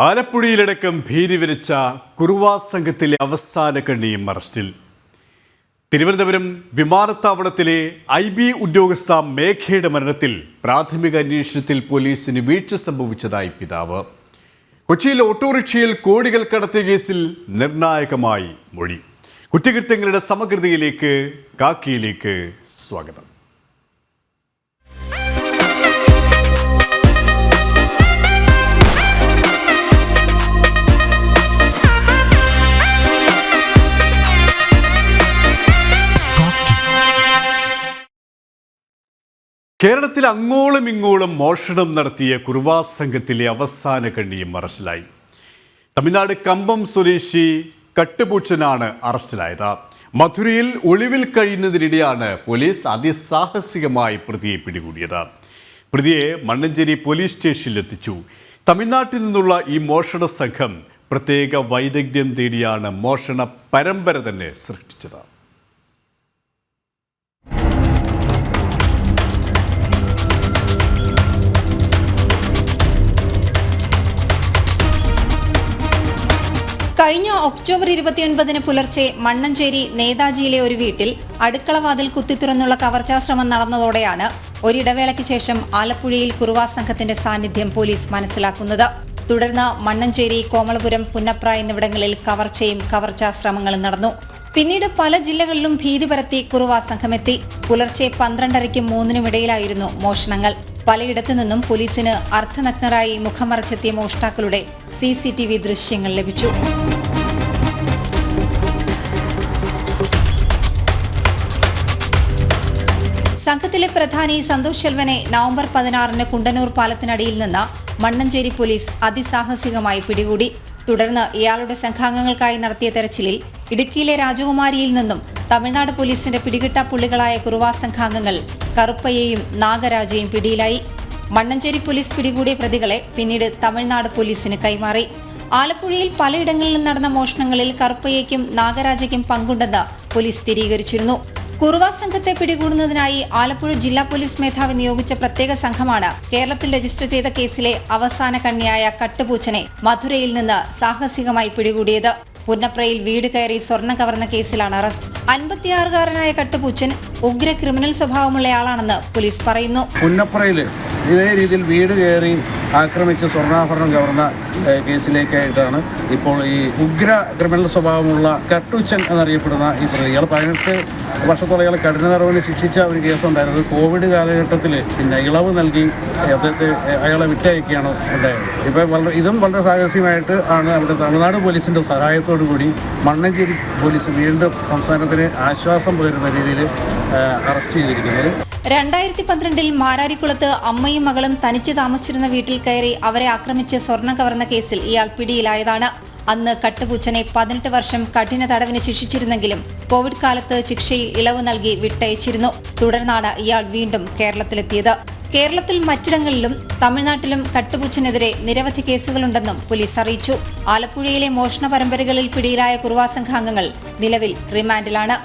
ആലപ്പുഴയിലടക്കം ഭീതി വിരിച്ച കുറുവാ സംഘത്തിലെ അവസാന കണ്ണിയും അറസ്റ്റിൽ. തിരുവനന്തപുരം വിമാനത്താവളത്തിലെ ഐ ബി ഉദ്യോഗസ്ഥ മേഘയുടെ മരണത്തിൽ പ്രാഥമിക അന്വേഷണത്തിൽ പോലീസിന് വീഴ്ച സംഭവിച്ചതായി പിതാവ്. കൊച്ചിയിൽ ഓട്ടോറിക്ഷയിൽ കോടികൾ കടത്തിയ കേസിൽ നിർണായകമായി മൊഴി. കുറ്റകൃത്യങ്ങളുടെ സമഗ്രതയിലേക്ക് കാക്കിയിലേക്ക് സ്വാഗതം. കേരളത്തിൽ അങ്ങോളം ഇങ്ങോളം മോഷണം നടത്തിയ കുറുവാ സംഘത്തിലെ അവസാന കണ്ണിയും അറസ്റ്റിലായി. തമിഴ്നാട് കമ്പം സ്വദേശി കട്ടുപൂച്ചനാണ് അറസ്റ്റിലായത്. മധുരയിൽ ഒളിവിൽ കഴിയുന്നതിനിടെയാണ് പോലീസ് അതിസാഹസികമായി പ്രതിയെ പിടികൂടിയത്. പ്രതിയെ മണ്ണഞ്ചേരി പോലീസ് സ്റ്റേഷനിൽ എത്തിച്ചു തമിഴ്നാട്ടിൽ നിന്നുള്ള ഈ മോഷണ സംഘം പ്രത്യേക വൈദഗ്ധ്യം തേടിയാണ് മോഷണ പരമ്പര തന്നെ സൃഷ്ടിച്ചത്. കഴിഞ്ഞ ഒക്ടോബർ ഇരുപത്തിയൊൻപതിന് പുലർച്ചെ മണ്ണഞ്ചേരി നേതാജിയിലെ ഒരു വീട്ടിൽ അടുക്കളവാതിൽ കുത്തിത്തുറന്നുള്ള കവർച്ചാശ്രമം നടന്നതോടെയാണ് ഒരിടവേളയ്ക്ക് ശേഷം ആലപ്പുഴയിൽ കുറുവാ സംഘത്തിന്റെ സാന്നിധ്യം പോലീസ് മനസ്സിലാക്കുന്നത്. തുടർന്ന് മണ്ണഞ്ചേരി കോമളപുരം പുന്നപ്ര എന്നിവിടങ്ങളിൽ കവർച്ചയും കവർച്ചാശ്രമങ്ങളും നടന്നു. പിന്നീട് പല ജില്ലകളിലും ഭീതി പരത്തി കുറുവാ സംഘമെത്തി. പുലർച്ചെ പന്ത്രണ്ടരയ്ക്കും മൂന്നിനും ഇടയിലായിരുന്നു മോഷണങ്ങൾ. പലയിടത്തു നിന്നും പോലീസിന് അർദ്ധനഗ്നരായി മുഖമറച്ചെത്തിയ മോഷ്ടാക്കളുടെ സി സി ടി വി ദൃശ്യങ്ങൾ ലഭിച്ചു. സംഘത്തിലെ പ്രധാനി സന്തോഷ് ശെൽവനെ നവംബർ പതിനാറിന് കുണ്ടന്നൂർ പാലത്തിനടിയിൽ നിന്ന് മണ്ണഞ്ചേരി പോലീസ് അതിസാഹസികമായി പിടികൂടി. തുടർന്ന് ഇയാളുടെ സംഘാംഗങ്ങൾക്കായി നടത്തിയ തെരച്ചിലിൽ ഇടുക്കിയിലെ രാജകുമാരിയിൽ നിന്നും തമിഴ്നാട് പോലീസിന്റെ പിടികിട്ട പുള്ളികളായ കുറുവാ സംഘാംഗങ്ങൾ കറുപ്പയെയും നാഗരാജയും പിടിയിലായി. മണ്ണഞ്ചേരി പോലീസ് പിടികൂടിയ പ്രതികളെ പിന്നീട് തമിഴ്നാട് പോലീസിന് കൈമാറി. ആലപ്പുഴയിൽ പലയിടങ്ങളിൽ നടന്ന മോഷണങ്ങളിൽ കറുപ്പയ്യയ്ക്കും നാഗരാജയ്ക്കും പങ്കുണ്ടെന്ന് പോലീസ് സ്ഥിരീകരിച്ചിരുന്നു. കുറുവ സംഘത്തെ പിടികൂടുന്നതിനായി ആലപ്പുഴ ജില്ലാ പോലീസ് മേധാവി നിയോഗിച്ച പ്രത്യേക സംഘമാണ് കേരളത്തിൽ രജിസ്റ്റർ ചെയ്ത കേസിലെ അവസാന കണ്ണിയായ കട്ടുപൂച്ചനെ മധുരയിൽ നിന്ന് സാഹസികമായി പിടികൂടിയത്. പുന്നപ്രയിൽ വീട് കയറി സ്വർണം കവർന്ന കേസിലാണ് അറസ്റ്റ്. അൻപത്തിയാറുകാരനായ കട്ടുപൂച്ചൻ ഉഗ്ര ക്രിമിനൽ സ്വഭാവമുള്ളയാളാണെന്ന് പോലീസ് പറയുന്നു. പുന്നപ്പുറയിൽ ഇതേ രീതിയിൽ വീട് കയറി ആക്രമിച്ച സ്വർണാഭരണം കവർന്ന കേസിലേക്കായിട്ടാണ് ഇപ്പോൾ ഈ ഉഗ്ര ക്രിമിനൽ സ്വഭാവമുള്ള കട്ടുച്ചൻ എന്നറിയപ്പെടുന്ന ഈ പ്രതി ഇയാൾ പതിനെട്ട് വർഷത്തോളം കഠിന നടപടി ശിക്ഷിച്ച ഒരു കേസുണ്ടായിരുന്നു. കോവിഡ് കാലഘട്ടത്തിൽ പിന്നെ ഇളവ് നൽകി അദ്ദേഹത്തെ അയാളെ വിട്ടയക്കുകയാണ് ഉണ്ടായത്. ഇപ്പോൾ വളരെ ഇതും വളരെ സാഹസികമായിട്ട് ആണ് അവിടെ തമിഴ്നാട് പോലീസിന്റെ സഹായത്തോടു കൂടി മണ്ണഞ്ചേരി പോലീസ് വീണ്ടും സംസ്ഥാനത്തിന് ആശ്വാസം പകരുന്ന രീതിയിൽ അറസ്റ്റ് ചെയ്തിരിക്കുന്നത്. രണ്ടായിരത്തി പന്ത്രണ്ടിൽ മാരാരിക്കുളത്ത് അമ്മയും മകളും തനിച്ച് താമസിച്ചിരുന്ന വീട്ടിൽ കയറി അവരെ ആക്രമിച്ച് സ്വർണം കവർന്ന കേസിൽ ഇയാൾ പിടിയിലായതാണ്. അന്ന് കട്ടുപൂച്ചനെ പതിനെട്ട് വർഷം കഠിന തടവിന് ശിക്ഷിച്ചിരുന്നെങ്കിലും കോവിഡ് കാലത്ത് ശിക്ഷയിൽ ഇളവ് നൽകി വിട്ടയച്ചിരുന്നു. തുടർന്നാണ് ഇയാൾ വീണ്ടും കേരളത്തിലെത്തിയത്. കേരളത്തിൽ മറ്റിടങ്ങളിലും തമിഴ്നാട്ടിലും കട്ടുപൂച്ചിനെതിരെ നിരവധി കേസുകളുണ്ടെന്നും പോലീസ് അറിയിച്ചു. ആലപ്പുഴയിലെ മോഷണ പരമ്പരകളിൽ പിടിയിലായ കുറുവാ സംഘാംഗങ്ങൾ നിലവിൽ റിമാൻഡിലാണ്.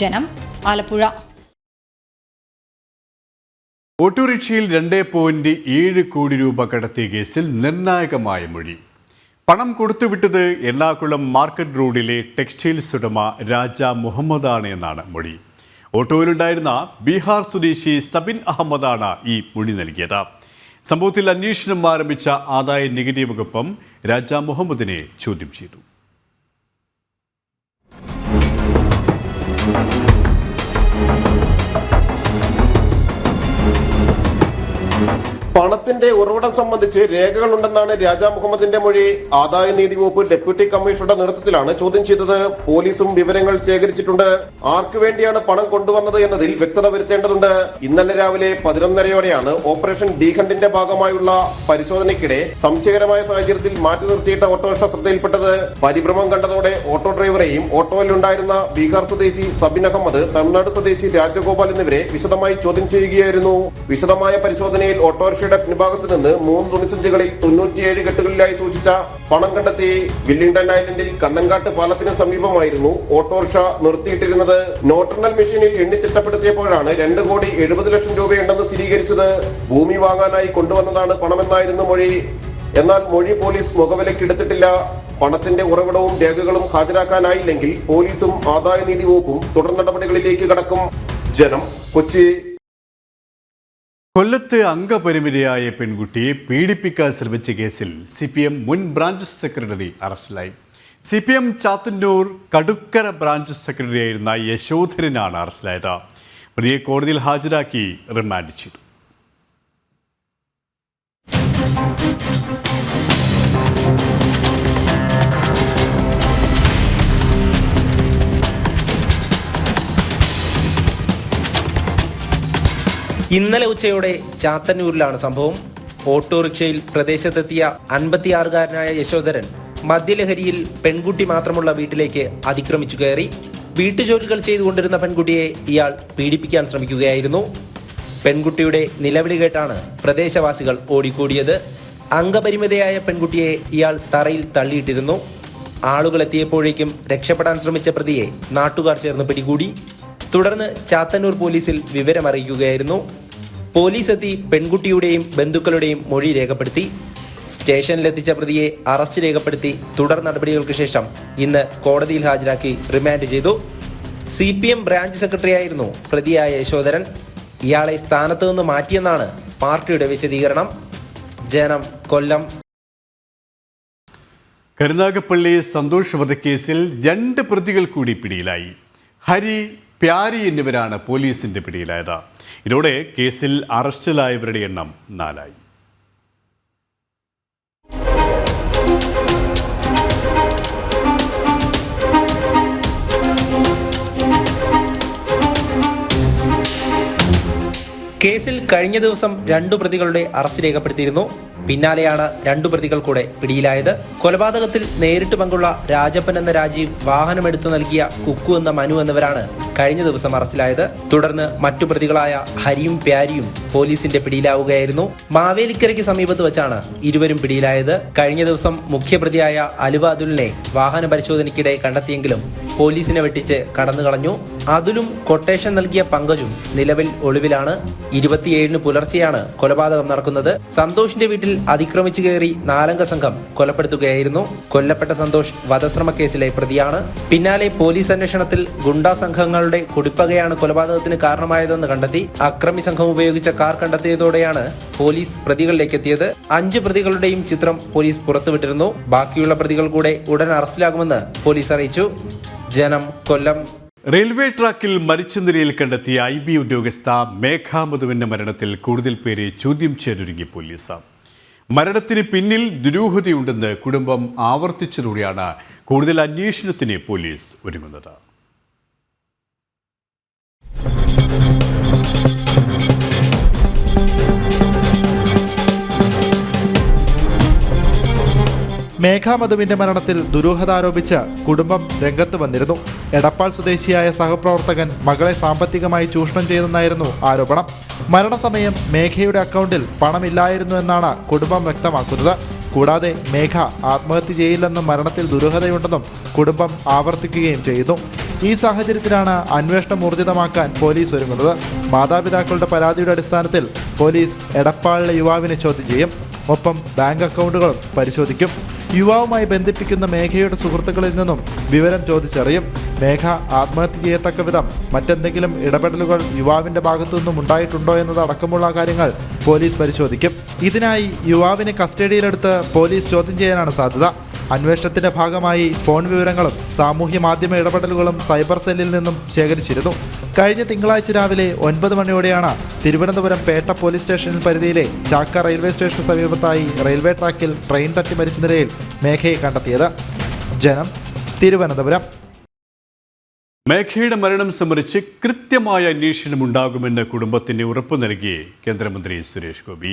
ജനം ആലപ്പുഴ. ഓട്ടോറിക്ഷയിൽ രണ്ട് പോയിന്റ് ഏഴ് കോടി രൂപ കടത്തിയ കേസിൽ നിർണായകമായ മൊഴി. പണം കൊടുത്തുവിട്ടത് എറണാകുളം മാർക്കറ്റ് റോഡിലെ ടെക്സ്റ്റൈൽസ് ഉടമ രാജ മുഹമ്മദാണ് എന്നാണ് മൊഴി. ഓട്ടോയിലുണ്ടായിരുന്ന ബീഹാർ സ്വദേശി സബിൻ അഹമ്മദാണ് ഈ മൊഴി നൽകിയത്. സംഭവത്തിൽ അന്വേഷണം ആരംഭിച്ച ആദായ നികുതി വകുപ്പും രാജ മുഹമ്മദിനെ ചോദ്യം ചെയ്തു. പണത്തിന്റെ ഉറവിടം സംബന്ധിച്ച് രേഖകളുണ്ടെന്നാണ് രാജാ മുഹമ്മദിന്റെ മൊഴി. ആദായ നീതി വകുപ്പ് ഡെപ്യൂട്ടി കമ്മീഷണറുടെ നേതൃത്വത്തിലാണ് ചോദ്യം ചെയ്തത്. പോലീസും വിവരങ്ങൾ ശേഖരിച്ചിട്ടുണ്ട്. ആർക്കു വേണ്ടിയാണ് പണം കൊണ്ടുവന്നത് എന്നതിൽ വ്യക്തത വരുത്തേണ്ടതുണ്ട്. ഇന്നലെ രാവിലെ പതിനൊന്നരയോടെയാണ് ഓപ്പറേഷൻ ഡീഖണ്ഡിന്റെ ഭാഗമായുള്ള പരിശോധനയ്ക്കിടെ സംശയകരമായ സാഹചര്യത്തിൽ മാറ്റി നിർത്തിയിട്ട ഓട്ടോറിക്ഷ ശ്രദ്ധയിൽപ്പെട്ടത്. പരിഭ്രമം കണ്ടതോടെ ഓട്ടോ ഡ്രൈവറെയും ഓട്ടോയിലുണ്ടായിരുന്ന ബീഹാർ സ്വദേശി സബിൻ അഹമ്മദ് തമിഴ്നാട് സ്വദേശി രാജഗോപാൽ എന്നിവരെ വിശദമായി ചോദ്യം ചെയ്യുകയായിരുന്നു. വിശദമായ പരിശോധനയിൽ ഓട്ടോറിക്ഷയുടെ പിൻഭാഗത്ത് നിന്ന് മൂന്ന് തുണിസഞ്ചികളിൽ തൊണ്ണൂറ്റിയേഴ് കെട്ടുകളിലായി സൂക്ഷിച്ച പണം കണ്ടെത്തി വില്ലിംഗ്ടൺ ഐലൻഡിൽ കണ്ണങ്കാട്ട് പാലത്തിന് സമീപമായിരുന്നു ഓട്ടോറിക്ഷ നിർത്തിയിട്ടിരുന്നത്. നോട്ടെണ്ണൽ മെഷീനിൽ എണ്ണി തിട്ടപ്പെടുത്തിയപ്പോഴാണ് രണ്ട് കോടി എഴുപത് ലക്ഷം രൂപയുണ്ടെന്ന് സ്ഥിരീകരിച്ചത് ഭൂമി വാങ്ങാനായി കൊണ്ടുവന്നതാണ് പണമെന്നായിരുന്നു മൊഴി. എന്നാൽ മൊഴി പോലീസ് മുഖവിലക്കെടുത്തിട്ടില്ല പണത്തിന്റെ ഉറവിടവും രേഖകളും ഹാജരാക്കാനായില്ലെങ്കിൽ പോലീസും ആദായനീതി വകുപ്പും തുടർ നടപടികളിലേക്ക് കടക്കും. ജനം കൊച്ചി കൊല്ലത്ത് അംഗപരിമിതിയായ പെൺകുട്ടിയെ പീഡിപ്പിക്കാൻ ശ്രമിച്ച കേസിൽ സി പി എം മുൻ ബ്രാഞ്ച് സെക്രട്ടറി അറസ്റ്റിലായി. C P M Chathannoor Kadukkara branch secretary ആയിരുന്ന യശോധരനാണ് അറസ്റ്റിലായത്. പ്രതിയെ കോടതിയിൽ ഹാജരാക്കി റിമാൻഡ് ചെയ്തു. ഇന്നലെ ഉച്ചയോടെ ചാത്തന്നൂരിലാണ് സംഭവം. ഓട്ടോറിക്ഷയിൽ പ്രദേശത്തെത്തിയ അൻപത്തിയാറുകാരനായ യശോധരൻ മദ്യലഹരിയിൽ പെൺകുട്ടി മാത്രമുള്ള വീട്ടിലേക്ക് അതിക്രമിച്ചു കയറി. വീട്ടുജോലികൾ ചെയ്തുകൊണ്ടിരുന്ന പെൺകുട്ടിയെ ഇയാൾ പീഡിപ്പിക്കാൻ ശ്രമിക്കുകയായിരുന്നു. പെൺകുട്ടിയുടെ നിലവിളി കേട്ടാണ് പ്രദേശവാസികൾ ഓടിക്കൂടിയത്. അംഗപരിമിതയായ പെൺകുട്ടിയെ ഇയാൾ തറയിൽ തള്ളിയിട്ടിരുന്നു. ആളുകൾ എത്തിയപ്പോഴേക്കും രക്ഷപ്പെടാൻ ശ്രമിച്ച പ്രതിയെ നാട്ടുകാർ ചേർന്ന് പിടികൂടി. തുടർന്ന് ചാത്തന്നൂർ പോലീസിൽ വിവരമറിയിക്കുകയായിരുന്നു. പോലീസ് എത്തി പെൺകുട്ടിയുടെയും ബന്ധുക്കളുടെയും മൊഴി രേഖപ്പെടുത്തി. സ്റ്റേഷനിലെത്തിച്ച പ്രതിയെ അറസ്റ്റ് രേഖപ്പെടുത്തി. തുടർ നടപടികൾക്ക് ശേഷം ഇന്ന് കോടതിയിൽ ഹാജരാക്കി റിമാൻഡ് ചെയ്തു. സി പി എം ബ്രാഞ്ച് സെക്രട്ടറിയായിരുന്നു പ്രതിയായ യശോധരൻ. ഇയാളെ സ്ഥാനത്ത് നിന്ന് മാറ്റിയെന്നാണ് പാർട്ടിയുടെ വിശദീകരണം. ജനം കൊല്ലം. കരുനാഗപ്പള്ളി സന്തോഷ് വധക്കേസിൽ രണ്ട് പ്രതികൾ കൂടി പിടിയിലായി. ഹരി പ്യാരി എന്നിവരാണ് പോലീസിന്റെ പിടിയിലായത്. ഇതോടെ കേസിൽ അറസ്റ്റിലായവരുടെ എണ്ണം നാലായി. കേസിൽ കഴിഞ്ഞ ദിവസം രണ്ടു പ്രതികളുടെ അറസ്റ്റ് രേഖപ്പെടുത്തിയിരുന്നു. പിന്നാലെയാണ് രണ്ടു പ്രതികൾ കൂടെ പിടിയിലായത്. കൊലപാതകത്തിൽ നേരിട്ട് പങ്കുള്ള രാജപ്പൻ എന്ന രാജീവ് വാഹനമെടുത്തു നൽകിയ കുക്കു എന്ന മനു എന്നിവരാണ് കഴിഞ്ഞ ദിവസം അറസ്റ്റിലായത്. തുടർന്ന് മറ്റു പ്രതികളായ ഹരിയും പ്യാരിയും പോലീസിന്റെ പിടിയിലാവുകയായിരുന്നു. മാവേലിക്കരയ്ക്ക് സമീപത്ത് വെച്ചാണ് ഇരുവരും പിടിയിലായത്. കഴിഞ്ഞ ദിവസം മുഖ്യപ്രതിയായ അലുവ അതുലിനെ വാഹന പരിശോധനയ്ക്കിടെ കണ്ടെത്തിയെങ്കിലും പോലീസിനെ വെട്ടിച്ച് കടന്നു കളഞ്ഞു. അതിലും കൊട്ടേഷൻ നൽകിയ പങ്കജും നിലവിൽ ഒളിവിലാണ്. ഇരുപത്തിയേഴിന് പുലർച്ചെയാണ് കൊലപാതകം നടക്കുന്നത്. സന്തോഷിന്റെ വീട്ടിൽ അതിക്രമിച്ചു കയറി നാലംഗ സംഘം കൊലപ്പെടുത്തുകയായിരുന്നു. കൊല്ലപ്പെട്ട സന്തോഷ് വധശ്രമ കേസിലെ പ്രതിയാണ്. പിന്നാലെ പോലീസ് അന്വേഷണത്തിൽ ഗുണ്ടാ സംഘങ്ങളുടെ കുടിപ്പകയാണ് കൊലപാതകത്തിന് കാരണമായതെന്ന് കണ്ടെത്തി. അക്രമി സംഘം ഉപയോഗിച്ച കാർ കണ്ടെത്തിയതോടെയാണ് പോലീസ് പ്രതികളിലേക്ക് എത്തിയത്. അഞ്ച് പ്രതികളുടെയും ചിത്രം പോലീസ് പുറത്തുവിട്ടിരുന്നു. ബാക്കിയുള്ള പ്രതികൾ കൂടെ ഉടൻ അറസ്റ്റിലാകുമെന്ന് പോലീസ് അറിയിച്ചു. ജനം കൊല്ലം. റെയിൽവേ ട്രാക്കിൽ മരിച്ച നിലയിൽ കണ്ടെത്തിയ ഐ ബി ഉദ്യോഗസ്ഥ മേഘ മധുവിന്റെ മരണത്തിൽ കൂടുതൽ പേരെ ചോദ്യം ചെയ്യാനൊരുങ്ങി പോലീസ്. മരണത്തിന് പിന്നിൽ ദുരൂഹതയുണ്ടെന്ന് കുടുംബം ആവർത്തിച്ചതോടെയാണ് കൂടുതൽ അന്വേഷണത്തിന് പോലീസ് ഒരുങ്ങുന്നത്. മേഘാമധുവിന്റെ മരണത്തിൽ ദുരൂഹത ആരോപിച്ച് കുടുംബം രംഗത്ത് വന്നിരുന്നു. എടപ്പാൾ സ്വദേശിയായ സഹപ്രവർത്തകൻ മകളെ സാമ്പത്തികമായി ചൂഷണം ചെയ്തെന്നായിരുന്നു ആരോപണം. മരണസമയം മേഘയുടെ അക്കൗണ്ടിൽ പണമില്ലായിരുന്നു എന്നാണ് കുടുംബം വ്യക്തമാക്കുന്നത്. കൂടാതെ മേഘ ആത്മഹത്യ ചെയ്യില്ലെന്നും മരണത്തിൽ ദുരൂഹതയുണ്ടെന്നും കുടുംബം ആവർത്തിക്കുകയും ചെയ്യുന്നു ഈ സാഹചര്യത്തിലാണ് അന്വേഷണം ഊർജിതമാക്കാൻ പോലീസ് ഒരുങ്ങുന്നത്. മാതാപിതാക്കളുടെ പരാതിയുടെ അടിസ്ഥാനത്തിൽ പോലീസ് എടപ്പാളിലെ യുവാവിനെ ചോദ്യം ചെയ്യും. ഒപ്പം ബാങ്ക് അക്കൗണ്ടുകളും പരിശോധിക്കും. യുവാവുമായി ബന്ധിപ്പിക്കുന്ന മേഘയുടെ സുഹൃത്തുക്കളിൽ നിന്നും വിവരം ചോദിച്ചറിയും. മേഘ ആത്മഹത്യ ചെയ്യത്തക്ക വിധം മറ്റെന്തെങ്കിലും ഇടപെടലുകൾ യുവാവിന്റെ ഭാഗത്തു നിന്നും ഉണ്ടായിട്ടുണ്ടോ എന്നതടക്കമുള്ള കാര്യങ്ങൾ പോലീസ് പരിശോധിക്കും. ഇതിനായി യുവാവിനെ കസ്റ്റഡിയിലെടുത്ത് പോലീസ് ചോദ്യം ചെയ്യാനാണ് സാധ്യത. അന്വേഷണത്തിന്റെ ഭാഗമായി ഫോൺ വിവരങ്ങളും സാമൂഹ്യ മാധ്യമ ഇടപെടലുകളും സൈബർ സെല്ലിൽ നിന്നും ശേഖരിച്ചിരുന്നു. കഴിഞ്ഞ തിങ്കളാഴ്ച രാവിലെ ഒൻപത് മണിയോടെയാണ് തിരുവനന്തപുരം പേട്ട പോലീസ് സ്റ്റേഷനിൽ പരിധിയിലെ ചാക്ക റെയിൽവേ സ്റ്റേഷന് സമീപത്തായി റെയിൽവേ ട്രാക്കിൽ ട്രെയിൻ തട്ടി മരിച്ച നിലയിൽ മേഘയെ കണ്ടെത്തിയത്. ജനം തിരുവനന്തപുരം. മേഘയുടെ മരണം സംബന്ധിച്ച് കൃത്യമായ അന്വേഷണം ഉണ്ടാകുമെന്ന് കുടുംബത്തിന് ഉറപ്പു നൽകി കേന്ദ്രമന്ത്രി സുരേഷ് ഗോപി.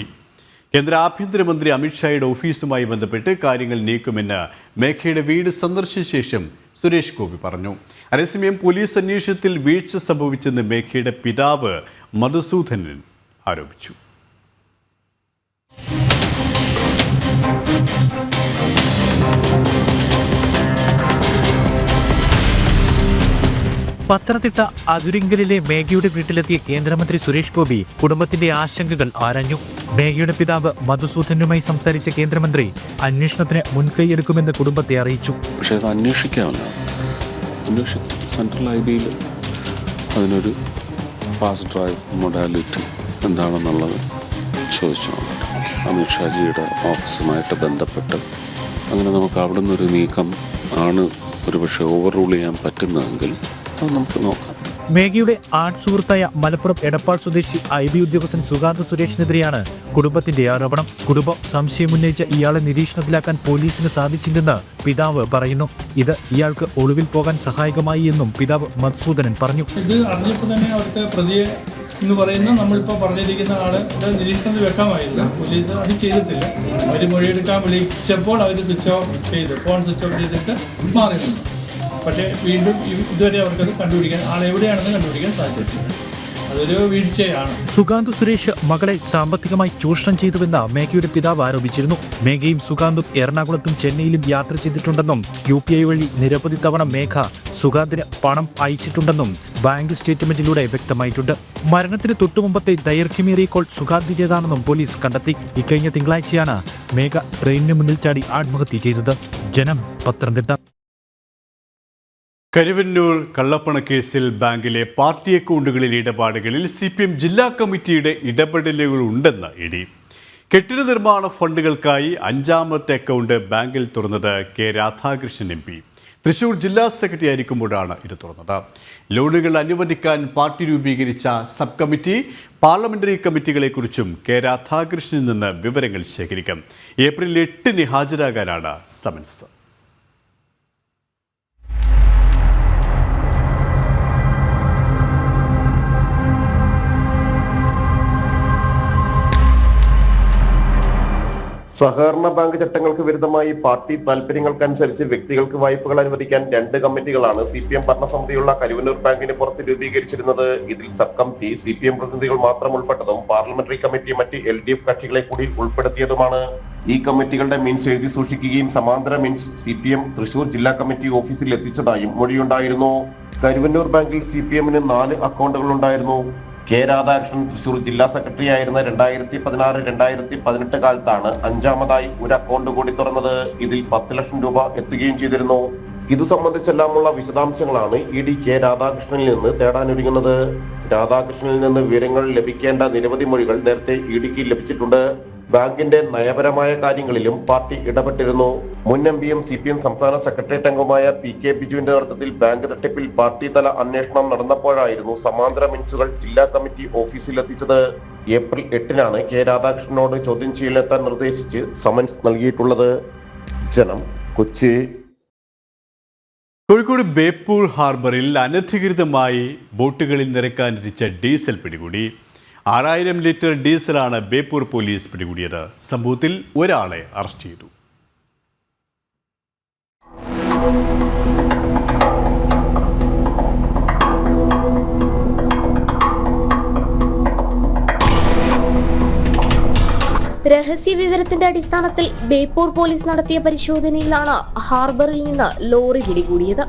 കേന്ദ്ര ആഭ്യന്തരമന്ത്രി അമിത്ഷായുടെ ഓഫീസുമായി ബന്ധപ്പെട്ട് കാര്യങ്ങൾ നീക്കുമെന്ന് മേഘയുടെ വീട് സന്ദർശിച്ച ശേഷം സുരേഷ് ഗോപി പറഞ്ഞു. അതേസമയം പോലീസ് അന്വേഷണത്തിൽ വീഴ്ച സംഭവിച്ചെന്ന് മേഘയുടെ പിതാവ് മധുസൂദനൻ ആരോപിച്ചു. പത്തനംതിട്ട അതുരിങ്കലിലെ മേഘയുടെ വീട്ടിലെത്തിയ കേന്ദ്രമന്ത്രി സുരേഷ് ഗോപി കുടുംബത്തിന്റെ ആശങ്കകൾ ആരാഞ്ഞു. മേഘയുടെ പിതാവ് മധുസൂദനുമായി സംസാരിച്ച കേന്ദ്രമന്ത്രി അന്വേഷണത്തിന് മുൻകൈയെടുക്കുമെന്ന് കുടുംബത്തെ അറിയിച്ചു. പക്ഷേ അത് അന്വേഷിക്കാമല്ലോ. സെൻട്രൽ ഐ ബിയിൽ ഫാസ്റ്റ് ഡ്രൈവ് മൊഡാലിറ്റി എന്താണെന്നുള്ളത് ചോദിച്ചു നോക്കട്ടെ അമിത് ഷാജിയുടെ ഓഫീസുമായിട്ട് ബന്ധപ്പെട്ട് അങ്ങനെ നമുക്ക് അവിടെ നിന്നൊരു നീക്കം ആണ് ഒരുപക്ഷെ ഓവർ റൂൾ ചെയ്യാൻ പറ്റുന്നതെങ്കിൽ അത് നമുക്ക് നോക്കാം. മേഘയുടെ ആർട്ട് സുഹൃത്തായ മലപ്പുറം എടപ്പാൾ സ്വദേശി ഐ ബി ഉദ്യോഗസ്ഥൻ സുഗാന്ത സുരേഷിനെതിരെയാണ് കുടുംബത്തിന്റെ ആരോപണം. കുടുംബം സംശയമുന്നയിച്ച ഇയാളെ നിരീക്ഷണത്തിലാക്കാൻ പോലീസിന് സാധിച്ചില്ലെന്ന് പിതാവ് പറയുന്നു. ഇത് ഇയാൾക്ക് ഒളിവിൽ പോകാൻ സഹായകമായി എന്നും പിതാവ് മധുസൂദനൻ പറഞ്ഞു. ഇത് അറിഞ്ഞപ്പോൾ തന്നെ അവിടുത്തെ പ്രതിയെ എന്ന് പറയുന്ന നമ്മളിപ്പോൾ പറഞ്ഞിരിക്കുന്ന ആളെ നിരീക്ഷണത്തിൽ വെക്കാമായില്ല. പോലീസ് അത് ചെയ്തിട്ടില്ല. അവർ മൊഴിയെടുക്കാൻ വിളിച്ചപ്പോൾ അവർ സ്വിച്ച് ഓഫ് ചെയ്ത്. ഫോൺ സ്വിച്ച് ഓഫ് ചെയ്തിട്ട് മാറി നിന്നു പക്ഷേ വീണ്ടും ഇതുവരെ അവർക്ക് കണ്ടുപിടിക്കാൻ ആളെവിടെയാണെന്ന് കണ്ടുപിടിക്കാൻ സാധിച്ചു അതൊരു വീഴ്ചയാണ്. സുഗാന്ത് സുരേഷ് മകളെ സാമ്പത്തികമായി ചൂഷണം ചെയ്തുവെന്ന് മേഘയുടെ പിതാവ് ആരോപിച്ചിരുന്നു. മേഘയും സുഗാന്തും എറണാകുളത്തും ചെന്നൈയിലും യാത്ര ചെയ്തിട്ടുണ്ടെന്നും യു പി ഐ വഴി നിരവധി തവണ മേഘ സുഗാന്തിന് പണം അയച്ചിട്ടുണ്ടെന്നും ബാങ്ക് സ്റ്റേറ്റ്മെന്റിലൂടെ വ്യക്തമായിട്ടുണ്ട്. മരണത്തിന് തൊട്ടുമുമ്പത്തെ ദൈർഘ്യമേറിയ കോൾ സുഗാന്തിന്റേതാണെന്നും പോലീസ് കണ്ടെത്തി. ഇക്കഴിഞ്ഞ തിങ്കളാഴ്ചയാണ് മേഘ ട്രെയിനിന് മുന്നിൽ ചാടി ആത്മഹത്യ ചെയ്തത്. ജനം പത്തനംതിട്ട കരുവന്നൂർ കള്ളപ്പണക്കേസിൽ ബാങ്കിലെ പാർട്ടി അക്കൗണ്ടുകളിലെ ഇടപാടുകളിൽ സി പി എം ജില്ലാ കമ്മിറ്റിയുടെ ഇടപെടലുകൾ ഉണ്ടെന്ന് ഇടി കെട്ടിട നിർമ്മാണ ഫണ്ടുകൾക്കായി അഞ്ചാമത്തെ അക്കൗണ്ട് ബാങ്കിൽ തുറന്നത് K Radhakrishnan M P. Thrissur ജില്ലാ സെക്രട്ടറി ആയിരിക്കുമ്പോഴാണ് ഇത് തുറന്നത്. ലോണുകൾ അനുവദിക്കാൻ പാർട്ടി രൂപീകരിച്ച സബ് കമ്മിറ്റി പാർലമെന്ററി കമ്മിറ്റികളെക്കുറിച്ചും കെ രാധാകൃഷ്ണനിൽ നിന്ന് വിവരങ്ങൾ ശേഖരിക്കും. ഏപ്രിൽ എട്ടിന് ഹാജരാകാനാണ് സമൻസ്. സഹകരണ ബാങ്ക് ചട്ടങ്ങൾക്ക് വിരുദ്ധമായി പാർട്ടി താല്പര്യങ്ങൾക്കനുസരിച്ച് വ്യക്തികൾക്ക് വായ്പകൾ അനുവദിക്കാൻ രണ്ട് കമ്മിറ്റികളാണ് സി പി എം ഭരണസമിതിയുള്ള കരുവന്നൂർ ബാങ്കിന് പുറത്ത് രൂപീകരിച്ചിരുന്നത്. ഇതിൽ sub committee C P M പ്രതിനിധികൾ മാത്രം ഉൾപ്പെട്ടതും പാർലമെന്ററി കമ്മിറ്റി മറ്റ് എൽ ഡി എഫ് കക്ഷികളെ കൂടി ഉൾപ്പെടുത്തിയതുമാണ്. ഈ കമ്മിറ്റികളുടെ മീൻസ് എഴുതി സൂക്ഷിക്കുകയും സമാന്തര മീൻസ് സി പി എം തൃശൂർ ജില്ലാ കമ്മിറ്റി ഓഫീസിൽ എത്തിച്ചതായും മൊഴിയുണ്ടായിരുന്നു. കരുവന്നൂർ ബാങ്കിൽ സി പി എമ്മിന് നാല് അക്കൗണ്ടുകൾ ഉണ്ടായിരുന്നു. കെ രാധാകൃഷ്ണൻ തൃശൂർ ജില്ലാ സെക്രട്ടറി ആയിരുന്ന രണ്ടായിരത്തി പതിനാറ് രണ്ടായിരത്തി പതിനെട്ട് കാലത്താണ് അഞ്ചാമതായി ഒരു അക്കൗണ്ട് കൂടി തുറന്നത്. ഇതിൽ പത്ത് ലക്ഷം രൂപ എത്തുകയും ചെയ്തിരുന്നു. ഇത് സംബന്ധിച്ചെല്ലാമുള്ള വിശദാംശങ്ങളാണ് ഇ ഡി കെ രാധാകൃഷ്ണനിൽ നിന്ന് തേടാനൊരുങ്ങുന്നത്. രാധാകൃഷ്ണനിൽ നിന്ന് വിവരങ്ങൾ ലഭിക്കേണ്ട നിരവധി മൊഴികൾ നേരത്തെ ഇ ഡിക്ക് ലഭിച്ചിട്ടുണ്ട്. ബാങ്കിന്റെ നയപരമായ കാര്യങ്ങളിലും പാർട്ടി ഇടപെട്ടിരുന്നു. മുൻ എം പിയും സി പി എം സംസ്ഥാന സെക്രട്ടേറിയറ്റ് അംഗമായ പി കെ ബിജുവിന്റെ നേതൃത്വത്തിൽ ബാങ്ക് തട്ടിപ്പിൽ പാർട്ടി തല അന്വേഷണം നടന്നപ്പോഴായിരുന്നു സമാന്തര മിൻസുകൾ ജില്ലാ കമ്മിറ്റി ഓഫീസിൽ എത്തിച്ചത് ഏപ്രിൽ എട്ടിനാണ് കെ രാധാകൃഷ്ണനോട് ചോദ്യം ചെയ്യലെത്താൻ നിർദ്ദേശിച്ച് സമൻസ് നൽകിയിട്ടുള്ളത്. ജനം കൊച്ചി. കോഴിക്കോട് ബേപ്പൂർ ഹാർബറിൽ അനധികൃതമായി ബോട്ടുകളിൽ നിരക്കാനിരിച്ച ഡീസൽ പിടികൂടി. ആറായിരം ലിറ്റർ ഡീസലാണ് ബേപ്പൂർ പോലീസ് പിടികൂടിയത്. സംഭവത്തിൽ ഒരാളെ അറസ്റ്റ് ചെയ്തു. രഹസ്യ വിവരത്തിന്റെ അടിസ്ഥാനത്തിൽ ബേപ്പൂർ പോലീസ് നടത്തിയ പരിശോധനയിലാണ് ഹാർബറിൽ നിന്ന് ലോറി പിടികൂടിയത്.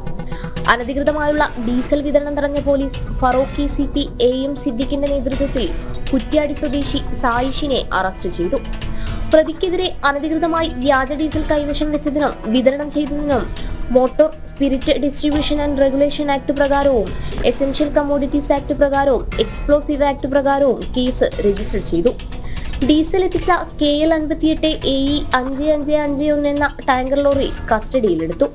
അനധികൃതമായുള്ള ഡീസൽ വിതരണം തടഞ്ഞ പോലീസ് ഫറോക്കി സി പി എ എം സിദ്ദിഖിന്റെ നേതൃത്വത്തിൽ കുറ്റ്യാടി സ്വദേശി സായിഷിനെ അറസ്റ്റ് ചെയ്തു. പ്രതിക്കെതിരെ അനധികൃതമായി വ്യാജ ഡീസൽ കൈവശം വെച്ചതിനും വിതരണം ചെയ്തതിനും motor spirit distribution and regulation act പ്രകാരവും essential commodities act പ്രകാരവും എക്സ്പ്ലോസീവ് ആക്ട് പ്രകാരവും കേസ് രജിസ്റ്റർ ചെയ്തു. ഡീസൽ എത്തിച്ച കെ എൽ അൻപത്തിയെട്ട് എ ഇ അഞ്ച് അഞ്ച് അഞ്ച് ഒന്ന് എന്ന ടാങ്കർ ലോറി കസ്റ്റഡിയിലെടുത്തു.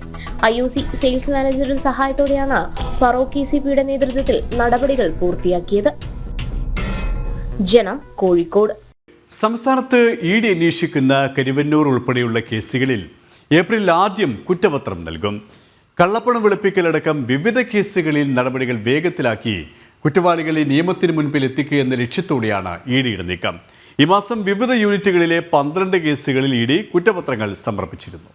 ഐ ഒ സി സെയിൽസ് മാനേജറുടെ സഹായത്തോടെയാണ് ഫറോക്ക് ഇ സി പിയുടെ നേതൃത്വത്തിൽ നടപടികൾ പൂർത്തിയാക്കിയത്. ജനം കോഴിക്കോട്. സംസ്ഥാനത്ത് ഇ ഡി അന്വേഷിക്കുന്ന കരുവന്നൂർ ഉൾപ്പെടെയുള്ള കേസുകളിൽ ഏപ്രിൽ ആദ്യം കുറ്റപത്രം നൽകും. കള്ളപ്പണം വെളുപ്പിക്കലടക്കം വിവിധ കേസുകളിൽ നടപടികൾ വേഗത്തിലാക്കി കുറ്റവാളികളെ നിയമത്തിന് മുൻപിൽ എത്തിക്കുക എന്ന ലക്ഷ്യത്തോടെയാണ് ഇ ഡിയുടെ നീക്കം. ഈ മാസം വിവിധ യൂണിറ്റുകളിലെ പന്ത്രണ്ട് കേസുകളിൽ ഇ ഡി കുറ്റപത്രങ്ങൾ സമർപ്പിച്ചിരുന്നു.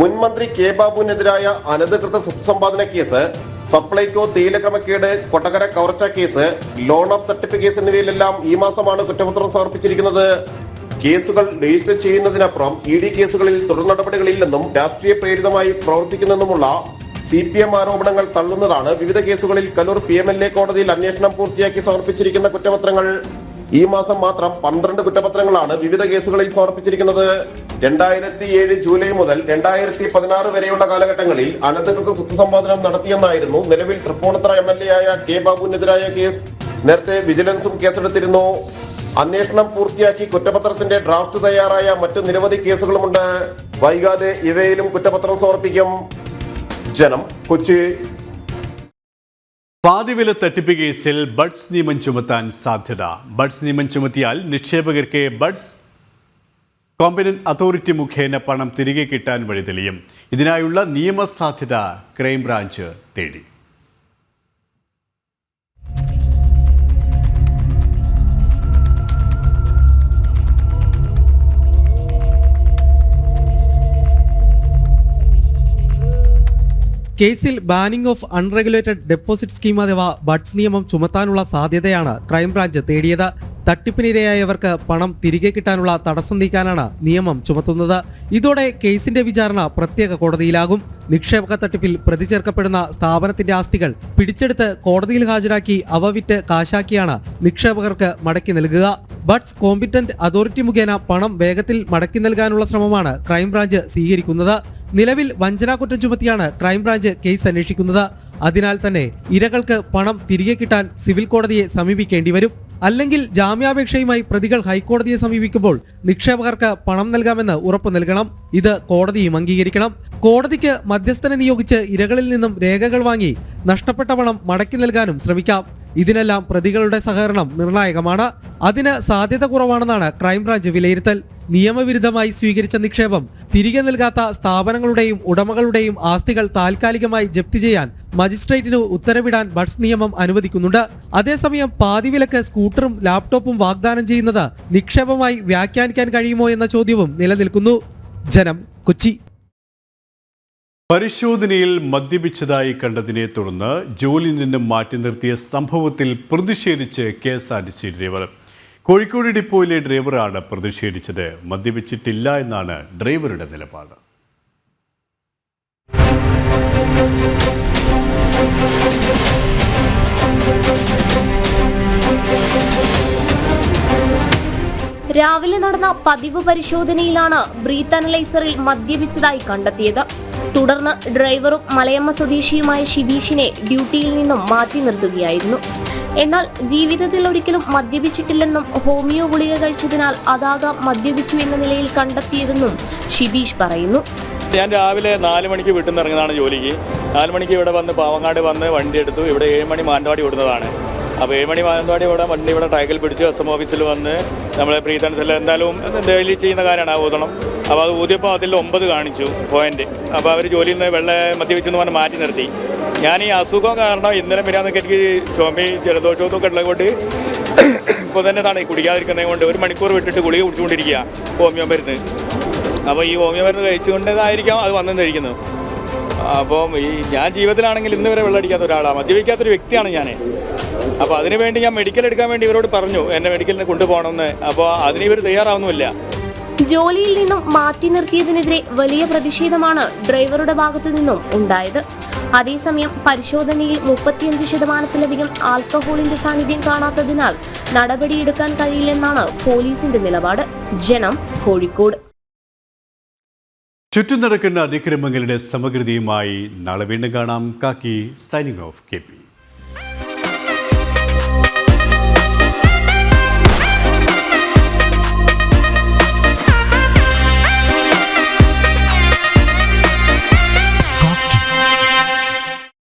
മുൻ മന്ത്രി കെ ബാബുവിനെതിരായ അനധികൃത സ്വത്ത് സമ്പാദന കേസ് സപ്ലൈകോ തേയില ക്രമക്കേട് കൊട്ടകര കവർച്ച കേസ് ലോൺ ഓഫ് തട്ടിപ്പ് കേസ് എന്നിവയിലെല്ലാം ഈ മാസമാണ് കുറ്റപത്രം സമർപ്പിച്ചിരിക്കുന്നത്. കേസുകൾ രജിസ്റ്റർ ചെയ്യുന്നതിനപ്പുറം ഇ ഡി കേസുകളിൽ തുടർ നടപടികളില്ലെന്നും രാഷ്ട്രീയ പ്രേരിതമായി പ്രവർത്തിക്കുന്നെന്നുമുള്ള സി പി എം ആരോപണങ്ങൾ തള്ളുന്നതാണ്. വിവിധ കേസുകളിൽ Kaloor P M L A കോടതിയിൽ അന്വേഷണം പൂർത്തിയാക്കി സമർപ്പിച്ചിരിക്കുന്ന കുറ്റപത്രങ്ങൾ ഈ മാസം മാത്രം പന്ത്രണ്ട് കുറ്റപത്രങ്ങളാണ് വിവിധ കേസുകളിൽ സമർപ്പിച്ചിരിക്കുന്നത്. രണ്ടായിരത്തി ഏഴ് ജൂലൈ മുതൽ രണ്ടായിരത്തി പതിനാറ് വരെയുള്ള കാലഘട്ടങ്ങളിൽ അനധികൃത സ്വത്ത് സമ്പാദനം നടത്തിയെന്നായിരുന്നു നിലവിൽ തൃപ്പൂണിത്തറ എം എൽ എ ആയ കെ ബാബുവിനെതിരായ കേസ്. നേരത്തെ വിജിലൻസും കേസെടുത്തിരുന്നു. അന്വേഷണം പൂർത്തിയാക്കി കുറ്റപത്രത്തിന്റെ ഡ്രാഫ്റ്റ് തയ്യാറായ മറ്റു നിരവധി കേസുകളുമുണ്ട്. വൈകാതെ ഇവയിലും കുറ്റപത്രം സമർപ്പിക്കും. ജനം കൊച്ചി. പാതിവില തട്ടിപ്പ് കേസിൽ ബഡ്സ് നിയമം ചുമത്താൻ സാധ്യത. ബഡ്സ് നിയമം ചുമത്തിയാൽ നിക്ഷേപകർക്ക് ബഡ്സ് കോമ്പനന്റ് അതോറിറ്റി മുഖേന പണം തിരികെ കിട്ടാൻ വഴി തെളിയും ഇതിനായുള്ള നിയമസാധ്യത ക്രൈംബ്രാഞ്ച് തേടി. കേസിൽ banning of unregulated deposit scheme അഥവാ ബഡ്സ് നിയമം ചുമത്താനുള്ള സാധ്യതയാണ് ക്രൈംബ്രാഞ്ച് തേടിയത്. തട്ടിപ്പിനിരയായവർക്ക് പണം തിരികെ കിട്ടാനുള്ള തടസ്സം നീക്കാനാണ് നിയമം ചുമത്തുന്നത്. ഇതോടെ കേസിന്റെ വിചാരണ പ്രത്യേക കോടതിയിലാകും. നിക്ഷേപക തട്ടിപ്പിൽ പ്രതി ചേർക്കപ്പെടുന്ന സ്ഥാപനത്തിന്റെ ആസ്തികൾ പിടിച്ചെടുത്ത് കോടതിയിൽ ഹാജരാക്കി അവ വിറ്റ് കാശാക്കിയാണ് നിക്ഷേപകർക്ക് മടക്കി നൽകുക. ബഡ്സ് കോമ്പിറ്റന്റ് അതോറിറ്റി മുഖേന പണം വേഗത്തിൽ മടക്കി നൽകാനുള്ള ശ്രമമാണ് ക്രൈംബ്രാഞ്ച് സ്വീകരിക്കുന്നത്. നിലവിൽ വഞ്ചനാകുറ്റം ചുമത്തിയാണ് ക്രൈംബ്രാഞ്ച് കേസ് അന്വേഷിക്കുന്നത്. അതിനാൽ തന്നെ ഇരകൾക്ക് പണം തിരികെ കിട്ടാൻ സിവിൽ കോടതിയെ സമീപിക്കേണ്ടി വരും. അല്ലെങ്കിൽ ജാമ്യാപേക്ഷയുമായി പ്രതികൾ ഹൈക്കോടതിയെ സമീപിക്കുമ്പോൾ നിക്ഷേപകർക്ക് പണം നൽകാമെന്ന് ഉറപ്പ് നൽകണം. ഇത് കോടതിയും അംഗീകരിക്കണം. കോടതിക്ക് മധ്യസ്ഥനെ നിയോഗിച്ച് ഇരകളിൽ നിന്നും രേഖകൾ വാങ്ങി നഷ്ടപ്പെട്ട പണം മടക്കി നൽകാനും ശ്രമിക്കാം. ഇതിനെല്ലാം പ്രതികളുടെ സഹകരണം നിർണായകമാണ്. അതിന് സാധ്യത കുറവാണെന്നാണ് ക്രൈംബ്രാഞ്ച് വിലയിരുത്തൽ. നിയമവിരുദ്ധമായി സ്വീകരിച്ച നിക്ഷേപം തിരികെ നൽകാത്ത സ്ഥാപനങ്ങളുടെയും ഉടമകളുടെയും ആസ്തികൾ താൽക്കാലികമായി ജപ്തി ചെയ്യാൻ മജിസ്ട്രേറ്റിന് ഉത്തരവിടാൻ ബഡ്സ് നിയമം അനുവദിക്കുന്നുണ്ട്. അതേസമയം പാതിവിലക്ക് സ്കൂട്ടറും ലാപ്ടോപ്പും വാഗ്ദാനം ചെയ്യുന്നത് നിക്ഷേപമായി വ്യാഖ്യാനിക്കാൻ കഴിയുമോ എന്ന ചോദ്യവും നിലനിൽക്കുന്നു. ജനം കൊച്ചി. പരിശോധനയിൽ മദ്യപിച്ചതായി കണ്ടതിനെ തുടർന്ന് ജോലിയിൽ നിന്നും മാറ്റി നിർത്തിയ സംഭവത്തിൽ പ്രതിഷേധിച്ച് K S R T C driver. Kozhikode ഡിപ്പോയിലെ ഡ്രൈവറാണ് പ്രതിഷേധിച്ചത്. മദ്യപിച്ചിട്ടില്ല എന്നാണ് ഡ്രൈവറുടെ നിലപാട്. രാവിലെ നടന്ന പതിവ് പരിശോധനയിലാണ് ബ്രീത്ത് അനലൈസറിൽ മദ്യപിച്ചതായി കണ്ടെത്തിയത്. തുടർന്ന് ഡ്രൈവറും മലയമ്മ സ്വദേശിയുമായ ഷിബീഷിനെ ഡ്യൂട്ടിയിൽ നിന്നും മാറ്റി നിർത്തുകയായിരുന്നു. എന്നാൽ ജീവിതത്തിൽ ഒരിക്കലും മദ്യപിച്ചിട്ടില്ലെന്നും ഹോമിയോ ഗുളിക കഴിച്ചതിനാൽ അതാകാം മദ്യപിച്ചു എന്ന നിലയിൽ കണ്ടെത്തിയതെന്നും ഷിബീഷ് പറയുന്നു. ഞാൻ രാവിലെ നാല് മണിക്ക് വീട്ടിൽ നിന്ന് ഇറങ്ങുന്നതാണ് ജോലിക്ക്. നാല് മണിക്ക് ഇവിടെ വന്ന് പാവങ്ങാട് വന്ന് വണ്ടി എടുത്തു. ഇവിടെ ഏഴ് മണി മാനന്തവാടി വിടുന്നതാണ് അപ്പോൾ ഏഴ് മണി മാനന്തവാടി ഇവിടെ വണ്ടി ഇവിടെ ട്രാക്കിൽ പിടിച്ച് എസ് എം ഓഫീസിൽ വന്ന് നമ്മളെ പ്രീതൻസിൽ എന്തായാലും ഡെയിലി ചെയ്യുന്ന കാര്യമാണ് ആ ഊതണം. അപ്പോൾ അത് ഊതിയപ്പോൾ അതിൽ ഒമ്പത് കാണിച്ചു പോയിന്റ് അപ്പോൾ അവർ ജോലിയിൽ നിന്ന് വെള്ള മദ്യപിച്ചെന്ന് പറഞ്ഞ് മാറ്റി നിർത്തി. ഞാൻ ഈ അസുഖം കാരണം ഇന്നലെ വരാന്നൊക്കെ എനിക്ക് ചുമയും ജലദോഷവും ഒക്കെ ഉള്ളത് ഇപ്പോൾ തന്നെ ഇതാണ് ഈ കുടിക്കാതിരിക്കുന്നത് കൊണ്ട് ഒരു മണിക്കൂർ വിട്ടിട്ട് ഗുളിക കുടിച്ചുകൊണ്ടിരിക്കുക ഹോമിയോ മരുന്ന് അപ്പോൾ ഈ ഹോമിയോ മരുന്ന് കഴിച്ചുകൊണ്ടതായിരിക്കാം അത് വന്നു കഴിക്കുന്നത് അപ്പം ഈ ഞാൻ ജീവിതത്തിലാണെങ്കിൽ ഇന്ന് വരെ വെള്ളമടിക്കാത്ത ഒരാളാണ് മദ്യപിക്കാത്തൊരു വ്യക്തിയാണ് ഞാൻ അപ്പോൾ അതിനു വേണ്ടി ഞാൻ മെഡിക്കൽ എടുക്കാൻ വേണ്ടി ഇവരോട് പറഞ്ഞു. എന്നെ മെഡിക്കലിന് കൊണ്ടുപോകണമെന്ന്. അപ്പോൾ അതിന് ഇവർ തയ്യാറാവുന്നുമില്ല. ജോലിയിൽ നിന്നും മാറ്റി നിർത്തിയതിനെതിരെ വലിയ പ്രതിഷേധമാണ് ഡ്രൈവറുടെ ഭാഗത്തു നിന്നും ഉണ്ടായത്. അതേസമയം പരിശോധനയിൽ മുപ്പത്തിയഞ്ച് ശതമാനത്തിലധികം ആൽക്കഹോളിന്റെ സാന്നിധ്യം കാണാത്തതിനാൽ നടപടിയെടുക്കാൻ കഴിയില്ലെന്നാണ് പോലീസിന്റെ നിലപാട്. ജനം കോഴിക്കോട്. ചുറ്റും നടക്കുന്ന അതിക്രമങ്ങളുടെ സമഗ്രതയുമായി നാളെ വീണ്ടും കാണാം. കാക്കി സൈനിങ് ഓഫ് കെ